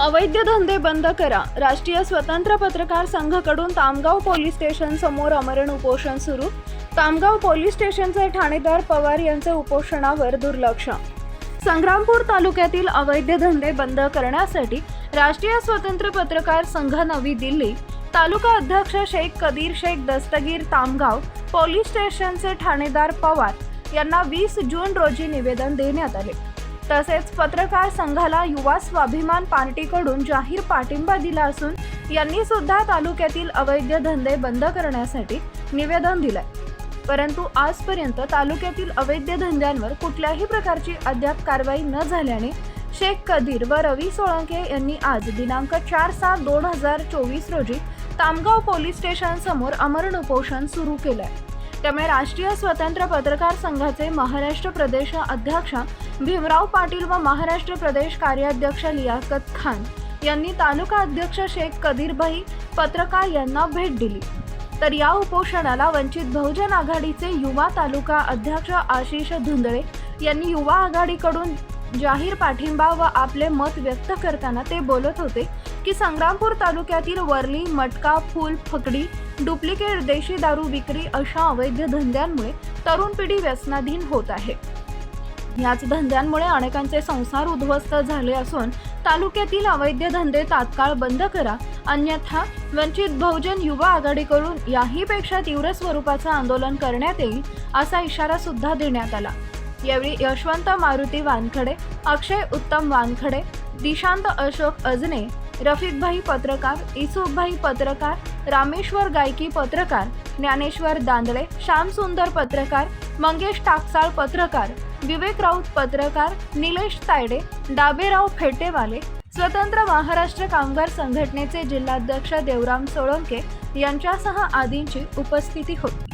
अवैध धंदे बंद करा. राष्ट्रीय स्वतंत्र पत्रकार संघाकडून तामगाव पोलीस स्टेशन समोर अमरण उपोषण सुरू. तामगाव पोलीस स्टेशनचे ठाणेदार पवार यांचे उपोषणावर दुर्लक्ष. संग्रामपूर तालुक्यातील अवैध धंदे बंद करण्यासाठी राष्ट्रीय स्वतंत्र पत्रकार संघ नवी दिल्ली. तालुका अध्यक्ष शेख कदीर शेख दस्तगीर तामगाव पोलीस स्टेशनचे ठाणेदार पवार यांना वीस जून रोजी निवेदन देण्यात आले. तसेच पत्रकार संघाला युवा स्वाभिमान पार्टीकडून जाहीर पाठिंबा दिला असून यांनी सुद्धा तालुक्यातील अवैध धंदे बंद करण्यासाठी निवेदन दिलंय. परंतु आजपर्यंत तालुक्यातील अवैध धंद्यांवर कुठल्याही प्रकारची अद्याप कारवाई न झाल्याने शेख कदीर व रवी सोळंके यांनी आज दिनांक चार सात दोन हजार चोवीस रोजी तामगाव पोलीस स्टेशन समोर अमरण उपोषण सुरू केलंय. त्यामुळे राष्ट्रीय स्वतंत्र पत्रकार संघाचे महाराष्ट्र प्रदेश अध्यक्ष भीमराव पाटील व महाराष्ट्र प्रदेश कार्याध्यक्ष लियाकत खान यांनी तालुका अध्यक्ष शेख कदीरभाई पत्रकार यांना भेट दिली. तर या उपोषणाला वंचित बहुजन आघाडीचे युवा तालुका अध्यक्ष आशिष धुंदळे यांनी युवा आघाडीकडून जाहीर पाठिंबा व आपले मत व्यक्त करताना ते बोलत होते की संग्रामपूर तालुक्यातील वरली मटका फूल फकडी डुप्लिकेट देशी दारू विक्री अशा अवैध धंद्यांमुळे तरुण पिढी व्यसनाधीन होत आहे. याच धंद्यांमुळे अनेकांचे संसार उद्ध्वस्त झाले असून तालुक्यातील अवैध धंदे तात्काळ बंद करा अन्यथा वंचित बहुजन युवा आघाडीकडून याहीपेक्षा तीव्र स्वरूपाचं आंदोलन करण्यात येईल असा इशारा सुद्धा देण्यात आला. यावेळी यशवंत मारुती वानखडे अक्षय उत्तम वानखडे दिशांत अशोक अजने रफिकभाई पत्रकार इसूफभाई पत्रकार रामेश्वर गायकी पत्रकार ज्ञानेश्वर दांदळे श्यामसुंदर पत्रकार मंगेश टाकसाळ पत्रकार विवेक राऊत पत्रकार निलेश तायडे डाबेराव फेटेवाले स्वतंत्र महाराष्ट्र कामगार संघटनेचे जिल्हाध्यक्ष देवराम सोळंके यांच्यासह आदींची उपस्थिती होती.